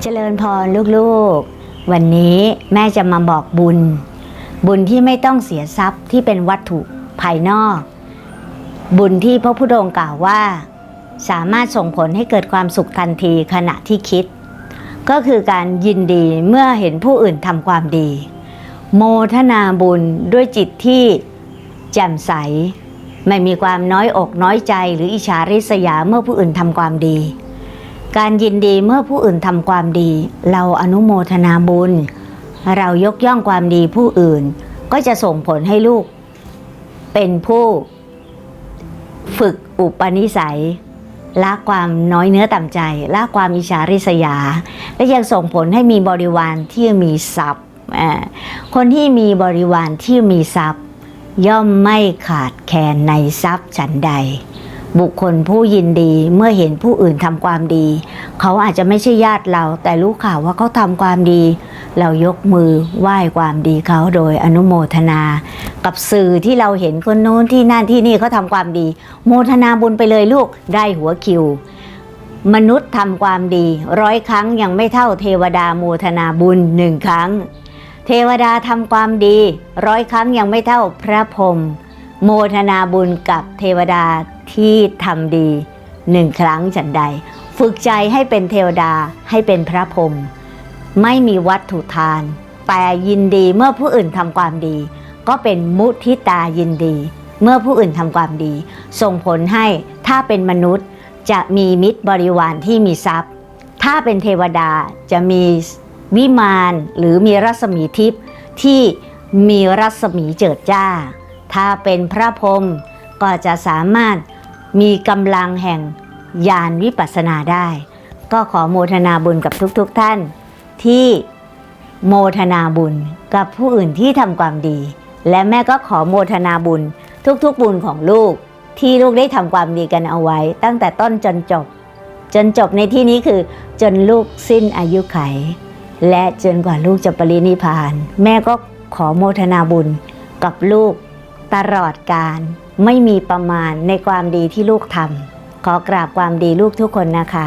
เจริญพรลูกๆ วันนี้แม่จะมาบอกบุญ บุญที่ไม่ต้องเสียทรัพย์ที่เป็นวัตถุภายนอก บุญที่พระพุทธองค์กล่าวว่า สามารถส่งผลให้เกิดความสุขทันทีขณะที่คิด ก็คือการยินดีเมื่อเห็นผู้อื่นทำความดี โมทนาบุญด้วยจิตที่แจ่มใส ไม่มีความน้อยอกน้อยใจหรืออิจฉาริษยาเมื่อผู้อื่นทำความดี การยินดีเมื่อผู้อื่นทำความดี เราอนุโมทนาบุญ เรายกย่องความดีผู้อื่น ก็จะส่งผลให้ลูก เป็นผู้ฝึกอุปนิสัยละความน้อยเนื้อต่ำใจละความอิจฉาริษยา และยังส่งผลให้มีบริวารที่มีทรัพย์ คนที่มีบริวารที่มีทรัพย์ ย่อมไม่ขาดแคลนในทรัพย์ฉันใด บุคคลผู้ยินดีเมื่อเห็นผู้อื่นทำความดี เขาอาจจะไม่ใช่ญาติเราแต่รู้ข่าวว่าเขาทำความดี เรายกมือไหว้ความดีเขาโดยอนุโมทนา กับสื่อที่เราเห็นคนโน้นที่นั่นที่นี่เขาทำความดี โมทนาบุญไปเลยลูกได้หัวคิว มนุษย์ทำความดี ร้อยครั้งยังไม่เท่าเทวดาโมทนาบุญหนึ่งครั้ง เทวดาทำความดี ร้อยครั้งยังไม่เท่าพระพรหม โมทนาบุญกับเทวดาที่ทำดีหนึ่งครั้งฉันใด ฝึกใจให้เป็นเทวดาให้เป็นพระพรหมไม่มีวัตถุทาน แต่ยินดีเมื่อผู้อื่นทำความดี ก็เป็นมุทิตายินดี เมื่อผู้อื่นทำความดี ส่งผลให้ถ้าเป็นมนุษย์จะมีมิตรบริวารที่มีทรัพย์ ถ้าเป็นเทวดาจะมีวิมานหรือมีรัศมีทิพย์ที่มีรัศมีเจิดจ้า ถ้าเป็นพระพรหมก็จะสามารถมีกำลังแห่งญาณวิปัสสนาได้ ก็ขอโมทนาบุญกับทุกๆทท่าน ที่โมทนาบุญกับผู้อื่นที่ทำความดี และแม่ก็ขอโมทนาบุญทุกๆบุญของลูก ที่ลูกได้ทำความดีกันเอาไว้ ตั้งแต่ต้นจนจบ จนจบในที่นี้คือจนลูกสิ้นอายุไข และจนกว่าลูกจะปรินิพพาน แม่ก็ขอโมทนาบุญกับลูก ตลอดการไม่มีประมาณในความดีที่ลูกทำขอกราบความดีลูกทุกคนนะคะ